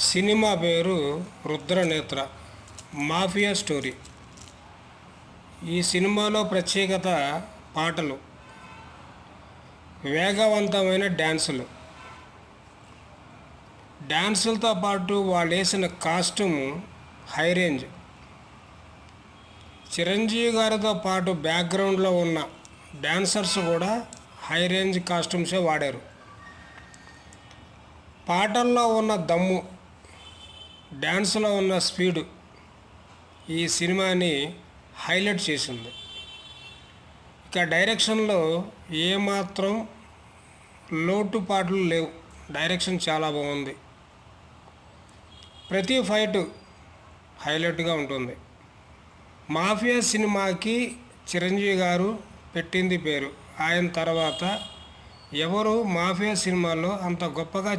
Cinema పేరు Rudranetra. Mafia story. ఈ సినిమాలో ప్రత్యేకత పాటలు. వేగవంతమైన డ్యాన్సులు. డ్యాన్సులతో పాటు వాళ్ళు వేసిన కాస్ట్యూమ్ హై రేంజ్. చిరంజీవి గారితో పాటు బ్యాక్గ్రౌండ్లో ఉన్న డ్యాన్సర్స్ కూడా హై రేంజ్ కాస్ట్యూమ్సే వాడారు. పాటల్లో ఉన్న దమ్ము డ్యాన్స్లో ఉన్న స్పీడు ఈ సినిమాని హైలైట్ చేసింది. ఇక డైరెక్షన్లో ఏమాత్రం లోటుపాట్లు లేవు. డైరెక్షన్ చాలా బాగుంది. ప్రతి ఫైట్ హైలైట్గా ఉంటుంది. మాఫియా సినిమాకి చిరంజీవి గారు పెట్టింది పేరు. ఆయన తర్వాత ఎవరు మాఫియా సినిమాలో అంత గొప్పగా